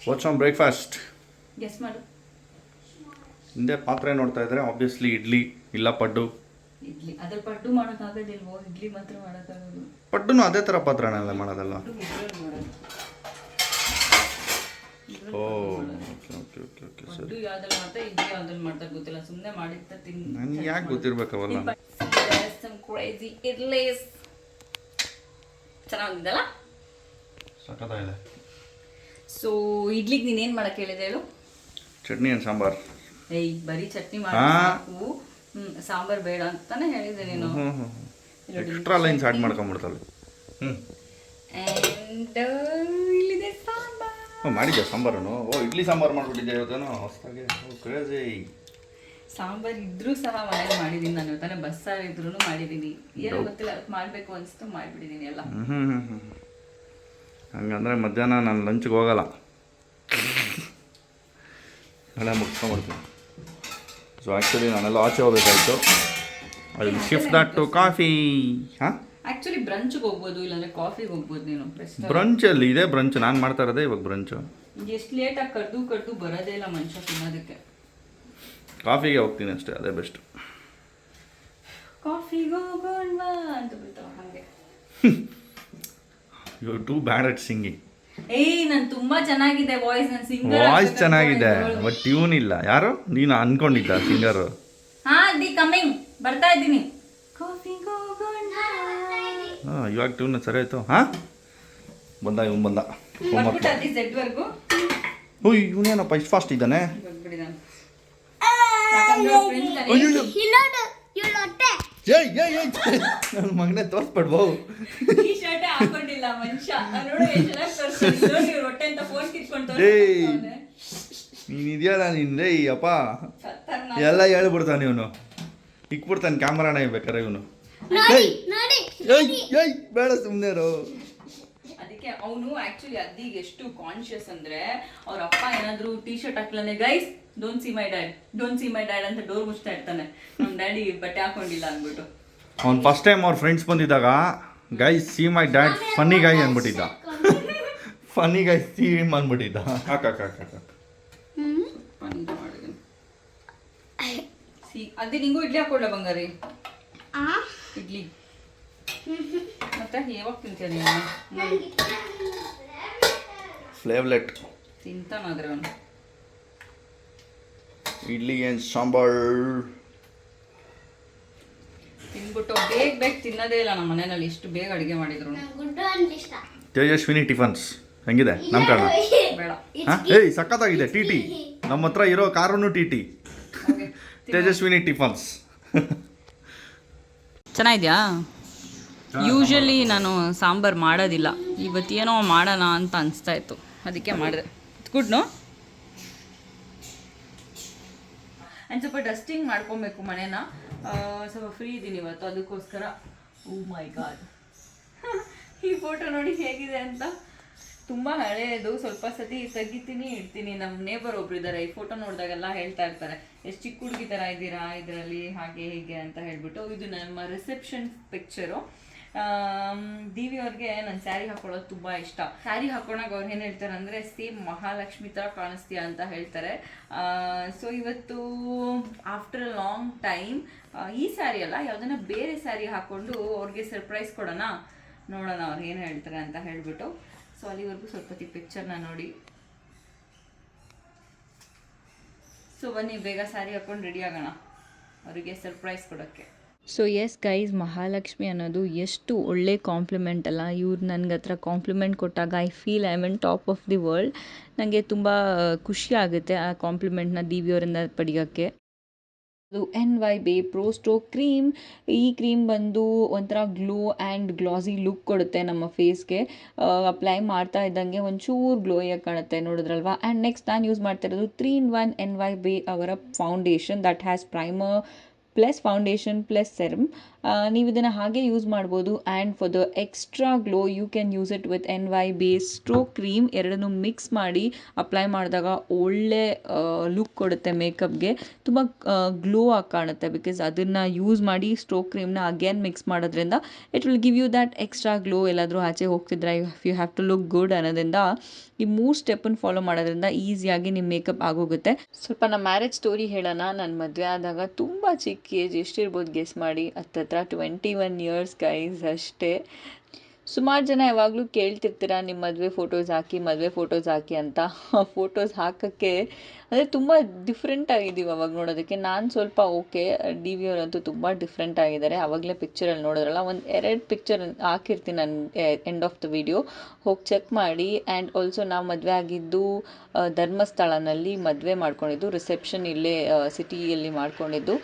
What's on breakfast guess ಮಾಡು. ಹಿಂದೆ ಪಾತ್ರೆ ನೋಡ್ತಾ ಇದ್ರೆ ಆಬ್ವಿಯಸ್ಲಿ ಇಡ್ಲಿ ಇಲ್ಲ ಪಡ್ಡು. ಇಡ್ಲಿ ಅದ್ರ ಪಡ್ಡು ಮಾಡೋಕ್ಕಾಗೋದಿಲ್ವೋ ಇಡ್ಲಿ ಮಾತ್ರ ಮಾಡೋಕ್ಕಾಗೋದು ಪಡ್ಡುನು ಅದೇ ಥರ ಪಾತ್ರನೆಲ್ಲ ಮಾಡೋದಲ್ಲ ಓ ಓಕೆ ಓಕೆ ಓಕೆ ಓಕೆ ಸರಿ. ಪಡ್ಡು ಯಾವ್ದ್ರಲ್ಲಿ ಮಾಡ್ತಾರೆ ಇಡ್ಲಿ ಯಾವ್ದ್ರಲ್ಲಿ ಮಾಡ್ತಾರೆ ಗೊತ್ತಿಲ್ಲ ಸುಮ್ಮನೆ ಮಾಡಿರ್ತಾ ತಿನ್ ನನಗೆ ಯಾಕೆ ಗೊತ್ತಿರ್ಬೇಕವಲ್ಲ? some crazy idlis ಚೆನ್ನಾಗಿದ್ದಲ್ಲ ಸಖತ್ತಾಗಿದೆ. ಸೊ ಇಡ್ಲಿಗೆ ನೀನೇನು ಮಾಡಕ್ಕೆ ಹೇಳಿದೆ ಹೇಳು? ಚಟ್ನಿ ಏನು ಸಾಂಬಾರ್? ಏಯ್ ಬರೀ ಚಟ್ನಿ ಮಾಡಿ ಸಾಂಬಾರ್ ಬೇಡ ಅಂತಾನೆ ಹೇಳಿದೆ ನೀನು. ಎಕ್ಸ್ಟ್ರಾ ಲೈನ್ಸ್ ಆ್ಯಡ್ ಮಾಡ್ಕೊಂಬಿಡ್ತಾಳೆ ಹ್ಞೂ ಇಲ್ಲಿದೆ ಸಾಂಬಾರ್. ಮಾಡಿದ್ದೆ ಸಾಂಬಾರನು ಓ ಇಡ್ಲಿ ಸಾಂಬಾರು ಮಾಡಿಬಿಟ್ಟಿದ್ದೆ ಇವತ್ತೇನೋ? ಹೊಸ್ದಾಗೆ. ಓ ಕ್ರೇಜಿ ಸಾಂಬಾರ್ ಇದ್ರೂ ಸಹ ಮನೇಲಿ ಮಾಡಿದೀನಿ ನಾನು. ತಾನೇ ಬಸ್ಸಾರು ಇದ್ರೂ ಮಾಡಿದೀನಿ. ಏನೋ ಗೊತ್ತಿಲ್ಲ ಮಾಡಬೇಕು ಅನಿಸ್ತು ಮಾಡಿಬಿಟ್ಟಿದ್ದೀನಿ ಎಲ್ಲ. ಹಂಗಂದ್ರೆ ಮಧ್ಯಾಹ್ನ ನಾನು ಲಂಚ್ಗೆ ಹೋಗಲ್ಲ. ನಾಳೆ ಮುಗಿಸ್ಕೊಂಡ್ಬಿಡ್ತೀನಿ. ಸೊ ಆ್ಯಕ್ಚುಲಿ ನಾನೆಲ್ಲ ಆಚೆ ಹೋಗ್ಬೇಕಾಯ್ತು. I shift that to coffee ಹಾಂ? ಆ್ಯಕ್ಚುಲಿ ಬ್ರಂಚ್ಗೆ ಹೋಗ್ಬೋದು ಇಲ್ಲಾಂದ್ರೆ ಕಾಫಿಗೆ ಹೋಗ್ಬೋದು ನೀನು ಬ್ರಂಚ್ ಬ್ರಂಚಲ್ಲಿ ಇದೆ ಬ್ರಂಚ್ ನಾನು ಮಾಡ್ತಾ ಇರೋದೇ ಇವಾಗ ಬ್ರಂಚು ಎಷ್ಟು ಲೇಟಾಗಿ ಕಡ್ದು ಕಡ್ದು ಬರೋದೇ ಇಲ್ಲ ಮನುಷ್ಯ ತಿನ್ನೋದಕ್ಕೆ. ಕಾಫಿಗೆ ಹೋಗ್ತೀನಿ ಅಷ್ಟೇ ಅದೇ ಬೆಸ್ಟ್ ಕಾಫಿಗೆ ಹೋಗೋಣ ಅಂತ ಬಿಡ್ತಾವ ಹಾಗೆ. You too bad at singing ಏಯ್ ನಾನು ತುಂಬಾ ಚೆನ್ನಾಗಿದೆ ವಾಯ್ಸ್ ನಾನು ಸಿಂಗರ್ ವಾಯ್ಸ್ ಚೆನ್ನಾಗಿದೆ ಬಟ್ ಟ್ಯೂನ್ ಇಲ್ಲ. ಯಾರು? ನೀನು ಅನ್ಕೊಂಡಿದ್ದ ಸಿಂಗರು ಹಾ ದಿ ಕಮಿಂಗ್. ಬರ್ತಾ ಇದ್ದೀನಿ. ಹಾಂ ಇವಾಗ ಟ್ಯೂನ್ ಸರಿ ಆಯ್ತು. ಹಾಂ? ಬಂದ ಇವನು ಬಂದ. ಓ ಇವನೇನಪ್ಪ ಇಷ್ಟು ಫಾಸ್ಟ್ ಇದ್ದಾನೆ? ಏಯ್ ಏಯ್ ಏಯ್. ನನ್ನ ಮಗನೇ ತೋರಿಸ್ಬಿಡ್ಬೋ ಈ ಶರ್ಟ್ ಹಾಕೊಂಡಿಲ್ಲ ಮನುಷ್ಯ. ನಾನ್ ನೋಡು ಎಷ್ಟು ಚೆನ್ನಾಗಿ ತೋರಿಸ್ಕೊಂಡು ನೋಡಿ ಹೊಟ್ಟೆ ಅಂತ ಫೋನ್ ಕಿತ್ಕೊಂಡು ಏಯ್. ತೋರಿಸ್ತಾನೆ ನೀನು ಇದೆಯಲ್ಲ ನೀನು ರೇ ಅಪ್ಪ ಎಲ್ಲ ಹೇಳ್ಬಿಡ್ತಾನೆ ಇವನು. ಇಕ್ಬಿಡ್ತಾನೆ ಕ್ಯಾಮ್ರಾನ ಬೇಕಾರೆ ಇವನು. ನೋಡಿ ನೋಡಿ ಏಯ್ ಏಯ್ ಬೇಡ ಸುಮ್ಮನೆ ಅದಕ್ಕೆ ಅವನು ಆಕ್ಚುಲಿ ಅದೀಗ ಎಷ್ಟು ಕಾನ್ಶಿಯಸ್ ಅಂದ್ರೆ ಅವ್ರ ಅಪ್ಪ ಏನಾದ್ರು T shirt ಹಾಕ್ಲಾನೆ guys don't see my dad don't see my dad ಅಂತ ಡೋರ್ ಮುಚ್ತಾ ಇರ್ತಾನೆ. ನಮ್ಮ ಡ್ಯಾಡಿ ಬಟ್ಟೆ ಹಾಕೊಂಡಿಲ್ಲ ಅಂದ್ಬಿಟ್ಟು. ಅವ್ನು ಫಸ್ಟ್ ಟೈಮ್ ಅವ್ರ ಫ್ರೆಂಡ್ಸ್ ಬಂದಿದ್ದಾಗ guy see my dad funny guy ಅಂದ್ಬಿಟ್ಟಿದ್ದ. Funny guy see ಅಂದ್ಬಿಟ್ಟಿದ್ದ. ಹಾಕ ಅಕ್ಕ ಅಕ್ಕ ಅಕ್ಕ ಮಾಡಿದೀನಿ. ಸಿ ಅದೇ ನಿಂಗೂ ಇಡ್ಲಿ ಹಾಕೊಳ್ಳ ಬಂಗಾರಿ. ಆ? ಇಡ್ಲಿ. ಮತ್ತೆ ಯಾವಾಗ ತಿಂತೀಯ ನೀನು? ಫ್ಲೇವ್ಲೆಟ್ ತಿಂತಾನಾದ್ರೆ ಅವನು. ಇಡ್ಲಿ ಏನು ಸಾಂಬಾರ್. ತಿನ್ಬಿಟ್ಟು ಬೇಗ ಬೇಗ ತಿನ್ನೋದೇ ಇಲ್ಲ ನಮ್ಮ ಮನೆಯಲ್ಲಿ ಇಷ್ಟು ಬೇಗ ಅಡುಗೆ ಮಾಡಿದ್ರು. ತೇಜಸ್ವಿನಿ ಟಿಫನ್ಸ್. ಹೆಂಗಿದೆ? ನಮ್ಮ ಕಾರಣ. ಏಯ್ ಸಖತ್ತಾಗಿದೆ ಟಿ ಟಿ ನಮ್ಮ ಹತ್ರ ಇರೋ ಕಾರನ್ನು ಟಿ ಟಿ ತೇಜಸ್ವಿನಿ ಟಿಫನ್ಸ್. ಚೆನ್ನಾಗಿದ್ಯಾ? ಯೂಶಲಿ ನಾನು ಸಾಂಬಾರು ಮಾಡೋದಿಲ್ಲ. ಇವತ್ತೇನೋ ಮಾಡೋಣ ಅಂತ ಅನಿಸ್ತಾ ಇತ್ತು. ಅದಕ್ಕೆ ಮಾಡಿದೆ. ಗುಡ್ ನೋ ಆ್ಯಂಡ್ ಸ್ವಲ್ಪ ಡಸ್ಟಿಂಗ್ ಮಾಡ್ಕೊಬೇಕು ಮನೇನ. ಸ್ವಲ್ಪ ಫ್ರೀ ಇದ್ದೀನಿ ಇವತ್ತು, ಅದಕ್ಕೋಸ್ಕರ. ಓ ಮೈ ಗಾಡ್ ಈ ಫೋಟೋ ನೋಡಿ ಹೇಗಿದೆ ಅಂತ. ತುಂಬ ಹಳೆಯದು ಸ್ವಲ್ಪ ಸತಿ ತೆಗಿತೀನಿ ಇಡ್ತೀನಿ. ನಮ್ಮ ನೇಬರ್ ಒಬ್ರು ಇದ್ದಾರೆ ಈ ಫೋಟೋ ನೋಡಿದಾಗೆಲ್ಲ ಹೇಳ್ತಾ ಇರ್ತಾರೆ. ಎಷ್ಟು ಚಿಕ್ಕ ಹುಡುಗಿ ಥರ ಇದ್ದೀರಾ? ಇದರಲ್ಲಿ ಹಾಗೆ ಹೀಗೆ ಅಂತ ಹೇಳ್ಬಿಟ್ಟು. ಇದು ನಮ್ಮ ರಿಸೆಪ್ಷನ್ ಪಿಕ್ಚರು ದಿವಿ ಅವ್ರಿಗೆ ನನ್ನ ಸ್ಯಾರಿ ಹಾಕೊಳ್ಳೋದು ತುಂಬ ಇಷ್ಟ. ಸ್ಯಾರಿ ಹಾಕೊಂಡಾಗ ಅವ್ರು ಏನು ಹೇಳ್ತಾರೆ ಅಂದರೆ, ಸೇಮ್ ಮಹಾಲಕ್ಷ್ಮಿ ಥರ ಕಾಣಿಸ್ತೀಯ ಅಂತ ಹೇಳ್ತಾರೆ. ಸೊ ಇವತ್ತು ಆಫ್ಟರ್ ಅ ಲಾಂಗ್ ಟೈಮ್ ಈ ಸ್ಯಾರಿ ಅಲ್ಲ, ಯಾವುದನ್ನ ಬೇರೆ ಸ್ಯಾರಿ ಹಾಕ್ಕೊಂಡು ಅವ್ರಿಗೆ ಸರ್ಪ್ರೈಸ್ ಕೊಡೋಣ, ನೋಡೋಣ ಅವ್ರು ಏನು ಹೇಳ್ತಾರೆ ಅಂತ ಹೇಳ್ಬಿಟ್ಟು. ಸೊ ಅಲ್ಲಿವರೆಗೂ ಸ್ವಲ್ಪ ಪಿಕ್ಚರ್ನ ನೋಡಿ. ಸೊ ಬನ್ನಿ, ಬೇಗ ಸ್ಯಾರಿ ಹಾಕೊಂಡು ರೆಡಿ ಆಗೋಣ, ಅವರಿಗೆ ಸರ್ಪ್ರೈಸ್ ಕೊಡೋಕ್ಕೆ. ಸೊ ಎಸ್ ಗೈಸ್ ಮಹಾಲಕ್ಷ್ಮಿ ಅನ್ನೋದು ಎಷ್ಟು ಒಳ್ಳೆ ಕಾಂಪ್ಲಿಮೆಂಟ್ ಅಲ್ಲ. ಇವ್ರು ನನಗೆ ಹತ್ರ ಕಾಂಪ್ಲಿಮೆಂಟ್ ಕೊಟ್ಟಾಗ I feel I mean top of the world ನನಗೆ ತುಂಬ ಖುಷಿ ಆಗುತ್ತೆ ಆ ಕಾಂಪ್ಲಿಮೆಂಟ್ನ ದಿವ್ಯವರಿಂದ ಪಡೆಯೋಕ್ಕೆ. ಅದು N Y Bae pro stroke cream ಈ ಕ್ರೀಮ್ ಬಂದು ಒಂಥರ ಗ್ಲೋ ಆ್ಯಂಡ್ ಗ್ಲಾಸಿ ಲುಕ್ ಕೊಡುತ್ತೆ ನಮ್ಮ ಫೇಸ್ಗೆ ಅಪ್ಲೈ ಮಾಡ್ತಾ ಇದ್ದಂಗೆ ಒಂಚೂರು ಗ್ಲೋಯಾಗಿ ಕಾಣುತ್ತೆ, ನೋಡಿದ್ರಲ್ವಾ? ಆ್ಯಂಡ್ ನೆಕ್ಸ್ಟ್ ನಾನು ಯೂಸ್ ಮಾಡ್ತಾ ಇರೋದು three in one N Y Bae ಅವರ foundation that has primer plus foundation plus serum. ನೀವು ಇದನ್ನು ಹಾಗೆ ಯೂಸ್ ಮಾಡ್ಬೋದು. And for the extra glow you can use it with N Y base stroke cream ಎರಡನ್ನೂ mix ಮಾಡಿ apply ಮಾಡಿದಾಗ ಒಳ್ಳೆ look ಕೊಡುತ್ತೆ ಮೇಕಪ್ಗೆ ತುಂಬ ಗ್ಲೋ ಆಗಿ ಕಾಣುತ್ತೆ ಬಿಕಾಸ್ ಅದನ್ನು ಯೂಸ್ ಮಾಡಿ ಸ್ಟ್ರೋಕ್ ಕ್ರೀಮ್ನ ಅಗೇನ್ ಮಿಕ್ಸ್ ಮಾಡೋದ್ರಿಂದ it will give you that extra glow ಎಲ್ಲಾದರೂ ಆಚೆ ಹೋಗ್ತಿದ್ರೆ you have to look good ಅನ್ನೋದ್ರಿಂದ ಈ ಮೂರು ಸ್ಟೆಪ್ಪನ್ನು ಫಾಲೋ ಮಾಡೋದ್ರಿಂದ ಈಸಿಯಾಗಿ ನಿಮ್ಮ ಮೇಕಪ್ ಆಗೋಗುತ್ತೆ ಸ್ವಲ್ಪ ನಮ್ಮ ಮ್ಯಾರೇಜ್ ಸ್ಟೋರಿ ಹೇಳೋಣ. ನಾನು ಮದುವೆ ಆದಾಗ ತುಂಬ ಚಿಕ್ಕ ಏಜ್ ಎಷ್ಟಿರ್ಬೋದು ಗೆಸ್ ಮಾಡಿ? ಹತ್ತತ್ರ ಟ್ವೆಂಟಿ ಒನ್ ಇಯರ್ಸ್ ಗೈಸ್ ಅಷ್ಟೇ. ಸುಮಾರು ಜನ ಯಾವಾಗಲೂ ಕೇಳ್ತಿರ್ತೀರ ನಿಮ್ಮ ಮದುವೆ ಫೋಟೋಸ್ ಹಾಕಿ, ಮದುವೆ ಫೋಟೋಸ್ ಹಾಕಿ ಅಂತ. ಫೋಟೋಸ್ ಹಾಕೋಕ್ಕೆ ಅಂದರೆ ತುಂಬ ಡಿಫ್ರೆಂಟ್ ಆಗಿದ್ದೀವಿ ಅವಾಗ ನೋಡೋದಕ್ಕೆ. ನಾನು ಸ್ವಲ್ಪ ಓಕೆ ಡಿ ವಿ ಅವರಂತೂ ತುಂಬ ಡಿಫ್ರೆಂಟ್ ಆಗಿದ್ದಾರೆ. ಆವಾಗಲೇ ಪಿಕ್ಚರಲ್ಲಿ ನೋಡಿದ್ರಲ್ಲ, ಒಂದು ಎರಡು ಪಿಕ್ಚರ್ ಹಾಕಿರ್ತೀನಿ ನಾನು ಎಂಡ್ ಆಫ್ ದ ವಿಡಿಯೋ ಹೋಗಿ ಚೆಕ್ ಮಾಡಿ ಆ್ಯಂಡ್ ಆಲ್ಸೋ ನಾವು ಮದುವೆ ಆಗಿದ್ದು ಧರ್ಮಸ್ಥಳನಲ್ಲಿ ಮದುವೆ ಮಾಡ್ಕೊಂಡಿದ್ದು ರಿಸೆಪ್ಷನ್ ಇಲ್ಲೇ ಸಿಟಿಯಲ್ಲಿ ಮಾಡ್ಕೊಂಡಿದ್ದು.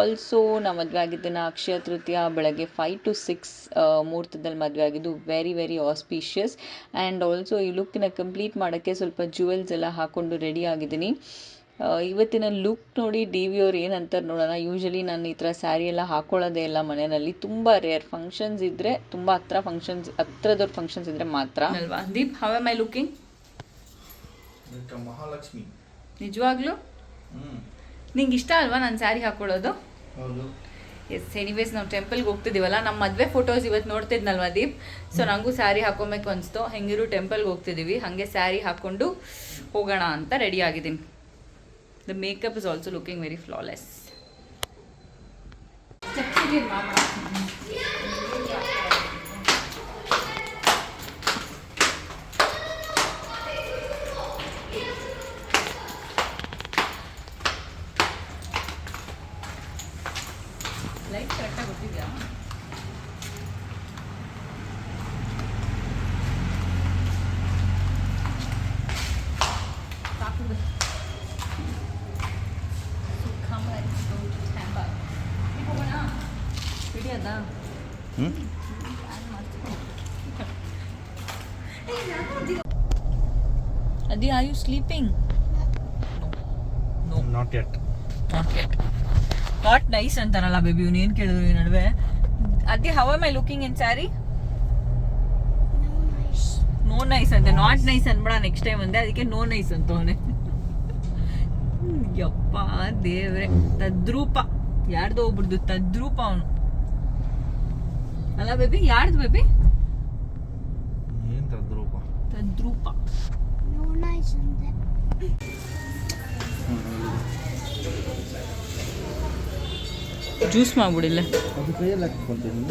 ಆಲ್ಸೋ ನಾವು ಮದುವೆ ಆಗಿದ್ದನ್ನು ಅಕ್ಷಯ ತೃತೀಯ ಬೆಳಗ್ಗೆ ಫೈವ್ ಟು ಸಿಕ್ಸ್ ಮುಹೂರ್ತದಲ್ಲಿ ಮದುವೆ ಆಗಿದ್ದು very very auspicious and also ಈ ಲುಕ್ಕಿನ ಕಂಪ್ಲೀಟ್ ಮಾಡೋಕ್ಕೆ ಸ್ವಲ್ಪ ಜ್ಯುವೆಲ್ಸ್ ಎಲ್ಲ ಹಾಕ್ಕೊಂಡು ರೆಡಿ ಆಗಿದ್ದೀನಿ. ಇವತ್ತಿನ ಲುಕ್ ನೋಡಿ ಡಿ ವಿ ಅವ್ರು ಏನಂತಾರೆ ನೋಡೋಣ. ಯೂಶಲಿ ನಾನು ಈ ಥರ ಸ್ಯಾರಿ ಎಲ್ಲ ಹಾಕೊಳ್ಳೋದೇ ಇಲ್ಲ ಮನೆಯಲ್ಲಿ. ತುಂಬ ರೇರ್ ಫಂಕ್ಷನ್ಸ್ ಇದ್ದರೆ ತುಂಬ ಹತ್ರ ಫಂಕ್ಷನ್ಸ್ ಹತ್ರದವ್ರ ಫಂಕ್ಷನ್ಸ್ ಇದ್ದರೆ ಮಾತ್ರ. ಅಲ್ವಾ? Deep how am I looking Mahalakshmi ನಿಜವಾಗ್ಲೂ? ನಿಂಗೆ ಇಷ್ಟ ಅಲ್ವಾ ನಾನು ಸ್ಯಾರಿ ಹಾಕೊಳ್ಳೋದು? ಹೌದು. ಎಸ್ ಎನಿವೇಸ್ ನಾವು ಟೆಂಪಲ್ಗೆ ಹೋಗ್ತಿದ್ದೀವಲ್ಲ ನಮ್ಮ ಮದುವೆ ಫೋಟೋಸ್ ಇವತ್ತು ನೋಡ್ತಿದ್ನಲ್ವ ದೀಪ್? ಸೊ ನನಗೂ ಸ್ಯಾರಿ ಹಾಕೊಬೇಕು ಅನಿಸ್ತು. ಹೆಂಗಿರು ಟೆಂಪಲ್ಗೆ ಹೋಗ್ತಿದ್ದೀವಿ ಹಾಗೆ ಸ್ಯಾರಿ ಹಾಕ್ಕೊಂಡು ಹೋಗೋಣ ಅಂತ ರೆಡಿ ಆಗಿದ್ದೀನಿ. The makeup is also looking very flawless light ಕರೆಕ್ಟಾಗಿ ಗೊತ್ತಿದೆಯಾ ಹಿಡಿಯೋದಾ ಹ್ಞೂ ಅದಿ are you sleeping not yet not yet not nice ಅಂತಾರಲ್ಲ ಬೇಬಿ ಇವ್ನು ಏನು ಕೇಳಿದ್ರು ಈ ನಡುವೆ? ಅದೇ how my looking in sari no nice ಅಂತೆ. ನಾಟ್ ನೈಸ್ ಅನ್ಬೇಡ ನೆಕ್ಸ್ಟ್ ಟೈಮ್ ಅಂದೆ. ಅದಕ್ಕೆ ನೋ ನೈಸ್ ಅಂತ ಅವನೆ. ಯಪ್ಪ ದೇವ್ರೆ. ತದ್ರೂಪ. ಯಾರ್ದೋ ಒಬ್ರದ್ದು ತದ್ರೂಪ ಅವನು. ಅಲ್ಲ ಬೇಬಿ ಯಾರ್ದು ಬೇಬಿ ತದ್ರೂಪ? ತದ್ರೂಪ. No nice ಜ್ಯೂಸ್ ಮಾಡ್ಬಿಡಿಲ್ಲ. ಅದು ಕೈಯಲ್ಲಿ ಹಾಕಿಕೊಂತೀನಿ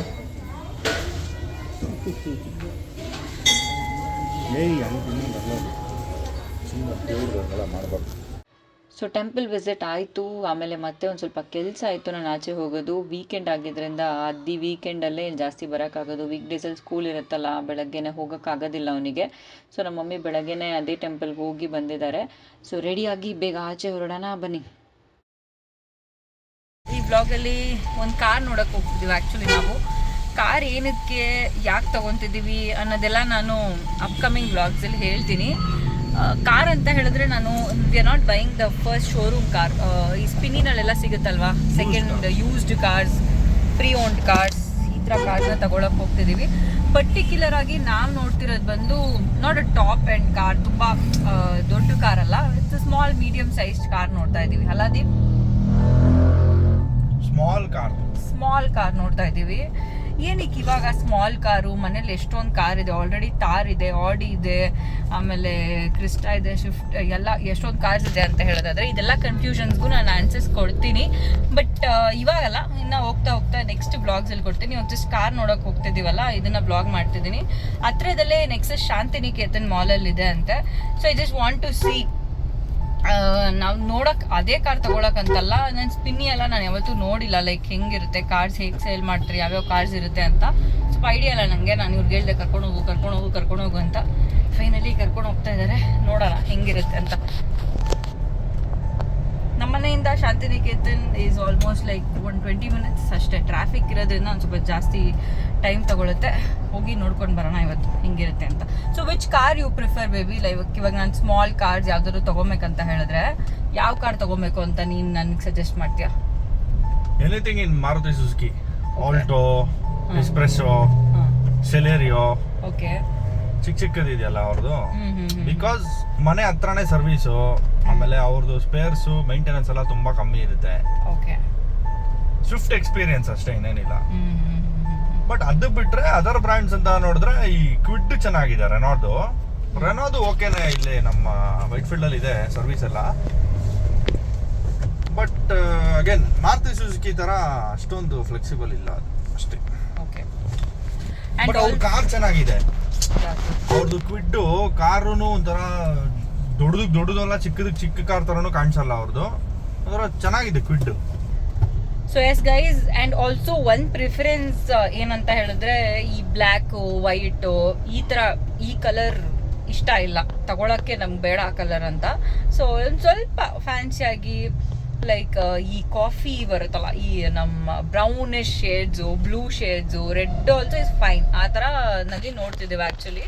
ಏಯ್ ಹಂಗೆ ಬರಲಾರ್ದು ಸುಮ್ಮನೆ ಹಂಗೆಲ್ಲ ಮಾಡಬಾರ್ದು. ಸೊ ಟೆಂಪಲ್ ವಿಸಿಟ್ ಆಯಿತು, ಆಮೇಲೆ ಮತ್ತೆ ಒಂದು ಸ್ವಲ್ಪ ಕೆಲಸ ಆಯಿತು, ನಾನು ಆಚೆ ಹೋಗೋದು. ವೀಕೆಂಡ್ ಆಗಿದ್ದರಿಂದ ಅದಿ ವೀಕೆಂಡಲ್ಲೇ ಜಾಸ್ತಿ ಬರೋಕ್ಕಾಗೋದು. ವೀಕ್ ಡೇಸಲ್ಲಿ ಸ್ಕೂಲ್ ಇರುತ್ತಲ್ಲ, ಬೆಳಗ್ಗೆನೆ ಹೋಗೋಕ್ಕಾಗೋದಿಲ್ಲ ಅವನಿಗೆ. ಸೊ ನಮ್ಮ ಮಮ್ಮಿ ಬೆಳಗ್ಗೆನೆ ಅದೇ ಟೆಂಪಲ್ಗೆ ಹೋಗಿ ಬಂದಿದ್ದಾರೆ. ಸೊ ರೆಡಿಯಾಗಿ ಬೇಗ ಆಚೆ ಹೊರಡೋಣ, ಬನ್ನಿ. ಈ ಬ್ಲಾಗಲ್ಲಿ ಒಂದು ಕಾರ್ ನೋಡೋಕೆ ಹೋಗ್ತಿದ್ದೀವಿ ಆ್ಯಕ್ಚುಲಿ ನಾವು. ಕಾರ್ ಏನಕ್ಕೆ ಯಾಕೆ ತೊಗೊತಿದ್ದೀವಿ ಅನ್ನೋದೆಲ್ಲ ನಾನು ಅಪ್ಕಮಿಂಗ್ ಬ್ಲಾಗ್ಸಲ್ಲಿ ಹೇಳ್ತೀನಿ. ಕಾರ್ ಅಂತ ಹೇಳಿದ್ರೆ ನಾನು we are not buying the first showroom car ಈ ಸ್ಪಿನ್ನಿನಲ್ಲೆಲ್ಲ ಸಿಗುತ್ತಲ್ವಾ? Second used cars pre owned cars ಈ ಥರ ಕಾರ್ನ ತಗೊಳಕ್ಕೆ ಹೋಗ್ತಿದ್ದೀವಿ ಪರ್ಟಿಕ್ಯುಲರ್ ಆಗಿ ನಾವು ನೋಡ್ತಿರೋದು ಬಂದು not a top end car ತುಂಬ ದೊಡ್ಡ ಕಾರ್ ಅಲ್ಲ. It's small medium sized car ನೋಡ್ತಾ ಇದ್ದೀವಿ ಅಲ್ಲ Deep? Small car small car ನೋಡ್ತಾ ಇದ್ದೀವಿ ಏನಕ್ಕೆ ಇವಾಗ ಸ್ಮಾಲ್ ಕಾರು ಮನೇಲಿ ಎಷ್ಟೊಂದು ಕಾರ್ ಇದೆ ಆಲ್ರೆಡಿ ತಾರ್ ಇದೆ ಆಡಿ ಇದೆ, ಆಮೇಲೆ ಕ್ರಿಸ್ಟಾ ಇದೆ ಶಿಫ್ಟ್ ಎಲ್ಲ ಎಷ್ಟೊಂದು ಕಾರ್ಸ್ ಇದೆ ಅಂತ ಹೇಳೋದಾದ್ರೆ, ಇದೆಲ್ಲ ಕನ್ಫ್ಯೂಷನ್ಸ್ಗೂ ನಾನು ಆನ್ಸರ್ಸ್ ಕೊಡ್ತೀನಿ. ಬಟ್ ಇವಾಗಲ್ಲ, ಇನ್ನು ಹೋಗ್ತಾ ಹೋಗ್ತಾ ನೆಕ್ಸ್ಟ್ ಬ್ಲಾಗ್ಸಲ್ಲಿ ಕೊಡ್ತೀನಿ. ಒಂದು ಜಸ್ಟ್ ಕಾರ್ ನೋಡೋಕೆ ಹೋಗ್ತಿದ್ದೀವಲ್ಲ ಇದನ್ನ ಬ್ಲಾಗ್ ಮಾಡ್ತಿದ್ದೀನಿ. ಹತ್ರದಲ್ಲೇ ನೆಕ್ಸ್ಟ್ ಶಾಂತಿನಿಕೇತನ್ ಮಾಲಲ್ಲಿ ಇದೆ ಅಂತೆ. So I just want to see ನಾವು ನೋಡಕ್, ಅದೇ ಕಾರ್ ತಗೊಳಕಂತಲ್ಲ ನಾನು ಸ್ಪಿನ್ನಿ ಎಲ್ಲ ನಾನು ಯಾವತ್ತೂ ನೋಡಿಲ್ಲ ಲೈಕ್ ಹೆಂಗಿರುತ್ತೆ ಕಾರ್ಸ್ ಹೇಗೆ ಸೇಲ್ ಮಾಡ್ತಾರೆ, ಯಾವ್ಯಾವ ಕಾರ್ಸ್ ಇರುತ್ತೆ ಅಂತ. ಸ್ವಲ್ಪ ಐಡಿಯಾ ಇಲ್ಲ ನನಗೆ ನಾನು ಇವ್ರಿಗೆ ಹೇಳ್ದೆ ಕರ್ಕೊಂಡು ಹೋಗು ಕರ್ಕೊಂಡು ಹೋಗು ಕರ್ಕೊಂಡು ಹೋಗು ಅಂತ. ಫೈನಲಿ ಕರ್ಕೊಂಡು ಹೋಗ್ತಾ ಇದ್ದಾರೆ ನೋಡೋಣ ಹೆಂಗಿರುತ್ತೆ ಅಂತ. ನಮ್ಮನೆಯಿಂದ Shantiniketan is almost like one twenty minutes ಅಷ್ಟೇ. ಟ್ರಾಫಿಕ್ ಇರೋದ್ರಿಂದ ಒಂದು ಸ್ವಲ್ಪ ಜಾಸ್ತಿ ಟೈಮ್ ತಗೊಳುತ್ತೆ. ಹೋಗಿ ನೋಡ್ಕೊಂಡು ಬರೋಣ ಇವತ್ತು. ಹಿಂಗಿರುತ್ತೆ ಅಂತ. So which car you prefer baby like ಇವಾಗ ನಾನು ಸ್ಮಾಲ್ ಕಾರ್ಸ್ ಯಾವ್ದಾದ್ರು ತಗೋಬೇಕಂತ ಹೇಳಿದ್ರೆ ಯಾವ ಕಾರ್ ತಗೋಬೇಕು ಅಂತ ನೀನು ನನಗೆ ಸಜೆಸ್ಟ್ ಮಾಡ್ತೀಯಾ? Anything in Maruti Suzuki Alto Espresso Celerio okay ಚಿಕ್ಕ ಚಿಕ್ಕದಿದೆಯಲ್ಲ ಅವ್ರದ್ದು ಬಿಕಾಸ್ ಮನೆ ಹತ್ರನೇ ಸರ್ವಿಸು ಆಮೇಲೆ ಅವ್ರದ್ದು ಸ್ಪೇರ್ಸು ಮೇಂಟೆನೆನ್ಸ್ ಎಲ್ಲ ತುಂಬಾ ಕಮ್ಮಿ ಇರುತ್ತೆ. ಓಕೆ. ಸ್ವಿಫ್ಟ್ ಎಕ್ಸ್ಪೀರಿಯನ್ಸ್ ಅಷ್ಟೇ ಇನ್ನೇನಿಲ್ಲ. ಬಟ್ ಅದು ಬಿಟ್ರೆ ಅದರ್ ಬ್ರ್ಯಾಂಡ್ಸ್ ಅಂತ ನೋಡಿದ್ರೆ ಈ ಕ್ವಿಡ್ ಚೆನ್ನಾಗಿದೆ ರೆನಾಡ್ದು ರೆನಾಡ್ದು ಓಕೆನೆ ಇಲ್ಲಿ ನಮ್ಮ ವೈಟ್ ಫೀಲ್ಡ್ ಅಲ್ಲಿ ಇದೆ ಸರ್ವಿಸ್ ಎಲ್ಲ. ಬಟ್ ಅಗೇನ್ ಮಾರುತಿ ಸುಜುಕಿ ತರ ಅಷ್ಟೊಂದು ಫ್ಲೆಕ್ಸಿಬಲ್ ಇಲ್ಲ ಅಷ್ಟೇ ಓಕೆ ಬಟ್ ಅವ್ರ ಕಾರ್ ಚೆನ್ನಾಗಿದೆ. ಅವ್ರದ್ದು ಕ್ವಿಡ್ಡು ಕಾರು ಒಂಥರ ದೊಡ್ಡದಕ್ಕೆ ದೊಡ್ಡದಲ್ಲ ಚಿಕ್ಕದಕ್ಕೆ ಚಿಕ್ಕ ಕಾರ್ ತರನು ಕಾಣಿಸಲ್ಲ ಅವ್ರದ್ದು ಅದರ ಚೆನ್ನಾಗಿದೆ Kwid so yes guys and also one preference ಏನಂತ ಹೇಳಿದ್ರೆ, ಈ ಬ್ಲ್ಯಾಕು ವೈಟು ಈ ಥರ ಈ ಕಲರ್ ಇಷ್ಟ ಇಲ್ಲ. ತಗೊಳಕ್ಕೆ ನಮ್ಗೆ ಬೇಡ ಆ ಕಲರ್ ಅಂತ. ಸೊ ಒಂದು ಸ್ವಲ್ಪ ಫ್ಯಾನ್ಸಿಯಾಗಿ ಲೈಕ್ ಈ ಕಾಫಿ ಬರುತ್ತಲ್ಲ ಈ ನಮ್ಮ brownish shades blue shades red also is fine ಆ ಥರ ನಲ್ಲಿ ನೋಡ್ತಿದ್ದೇವೆ ಆ್ಯಕ್ಚುಲಿ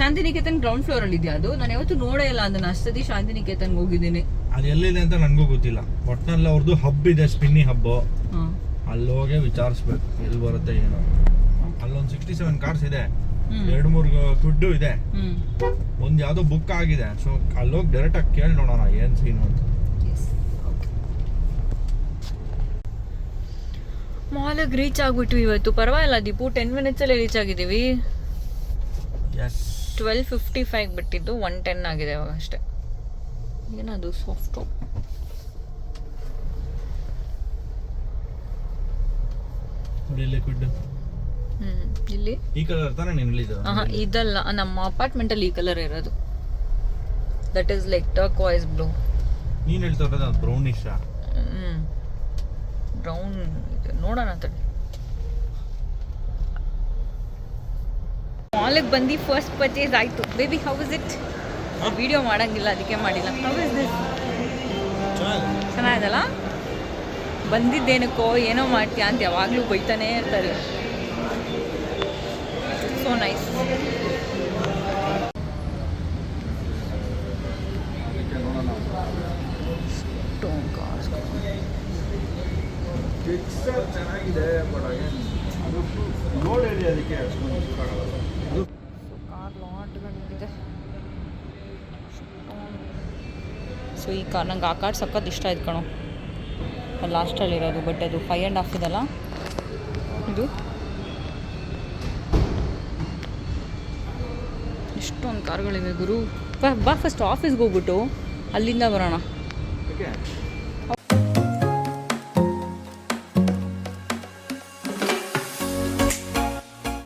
ಶಾಂತಿನಿಕೇತನ್ ಗ್ರೌಂಡ್ ಫ್ಲೋರ್ ಅಲ್ಲಿ ಇದೆಯಾ ಅದು? ನಾನು ಯಾವತ್ತೂ ನೋಡೇ ಇಲ್ಲ ಅದನ್ನ. ಅಷ್ಟದಿ ಶಾಂತಿನಿಕೇತನ್ಗೆ ಹೋಗಿದ್ದೀನಿ. ಅದು ಎಲ್ಲಿದೆ ಅಂತ ನನಗೂ ಗೊತ್ತಿಲ್ಲ. ಒಟ್ಟಿನಲ್ಲಿ ಅವ್ರದ್ದು ಹಬ್ ಇದೆ ಸ್ಪಿನ್ನಿ ಹಬ್ ಅಲ್ಲಿ ಹೋಗಿ ವಿಚಾರಿಸ್ಬೇಕು ಎಲ್ಲಿ ಬರುತ್ತೆ ಏನೋ. ಅಲ್ಲೊಂದು ಸಿಕ್ಸ್ಟಿ ಸೆವೆನ್ ಕಾರ್ಸ್ ಇದೆ. ಎರಡು ಮೂರು ಕ್ವಿಡ್ಡು ಇದೆ. ಒಂದು ಯಾವುದೋ ಬುಕ್ ಆಗಿದೆ. ಸೊ ಅಲ್ಲೋಗಿ ಡೈರೆಕ್ಟಾಗಿ ಕೇಳಿ ನೋಡೋಣ ಏನು ಸೀನು ಅಂತ. ಮಾಲಿಗೆ ರೀಚ್ ಆಗ್ಬಿಟ್ಟು ಇವತ್ತು. ಪರವಾಗಿಲ್ಲ ದೀಪು ಟೆನ್ ಮಿನಿಟ್ಸಲ್ಲಿ ರೀಚ್ ಆಗಿದ್ದೀವಿ. ಟ್ವೆಲ್ ಫಿಫ್ಟಿ ಫೈವ್ ಬಿಟ್ಟಿದ್ದು ಒನ್ ಟೆನ್ ಆಗಿದೆ ಅವಾಗ ಅಷ್ಟೇ. ಏನದು ಸಾಫ್ಟ್ ಇಲ್ಲಿ ಈ ಕಲರ್ ತಾನೇ ನೀನು ಹೇಳಿದ್ದು ಹಾಂ ಇದಲ್ಲ ನಮ್ಮ ಅಪಾರ್ಟ್ಮೆಂಟಲ್ಲಿ ಈ ಕಲರ್ ಇರೋದು. That is like turquoise blue ನೀನು ಹೇಳ್ತಾ ಇರೋದು ಬ್ರೌನಿಶ್ ಹ್ಞೂ ಬ್ರೌನ್ ಇದೆ ನೋಡೋಣ ತಡಿ ಮಾಲಿಗೆ ಬಂದು ಫಸ್ಟ್ ಪರ್ಚೇಸ್ ಆಯಿತು. Baby how is it video ಮಾಡಂಗಿಲ್ಲ ಅದಕ್ಕೆ ಮಾಡಿಲ್ಲ. ಹೌ ಇಸ್ ದಿಸ್ ಚೆನ್ನಾಗಿದಲ್ಲ ಬಂದಿದ್ದೇನಕ್ಕೋ ಏನೋ ಮಾಡ್ತೀಯಾ ಅಂತ ಯಾವಾಗಲೂ ಬೈತಾನೇ ಇರ್ತಾರೆ. ಸೋ ನೈಸ್ ಚೆನ್ನಾಗಿದೆ ಬಟ್ ಅದು ರೋಡ್ ಏರಿಯಾ ಅದಕ್ಕೆ ಅಷ್ಟೊಂದು ಸುತ್ತಾಗಲ್ಲ. ಕಾರ್ ಲಾಟ್ಗಳಿದೆ ಸೊ ಈ ಕಾರ್ ನಂಗೆ ಆ ಕಾರ್ ಸಖತ್ ಇಷ್ಟ ಆಯ್ತು ಕಣೋ. ಲಾಸ್ಟಲ್ಲಿರೋದು ಬಟ್ ಅದು ಫೈವ್ ಆ್ಯಂಡ್ ಹಾಫ್ ಇದಲ್ಲ. ಇದು. ಇಷ್ಟೊಂದು ಕಾರ್ಗಳಿವೆ ಗುರು. ಬಾ ಬಾ ಫಸ್ಟ್ ಆಫೀಸ್ಗೆ ಹೋಗ್ಬಿಟ್ಟು ಅಲ್ಲಿಂದ ಬರೋಣ. ಓಕೆ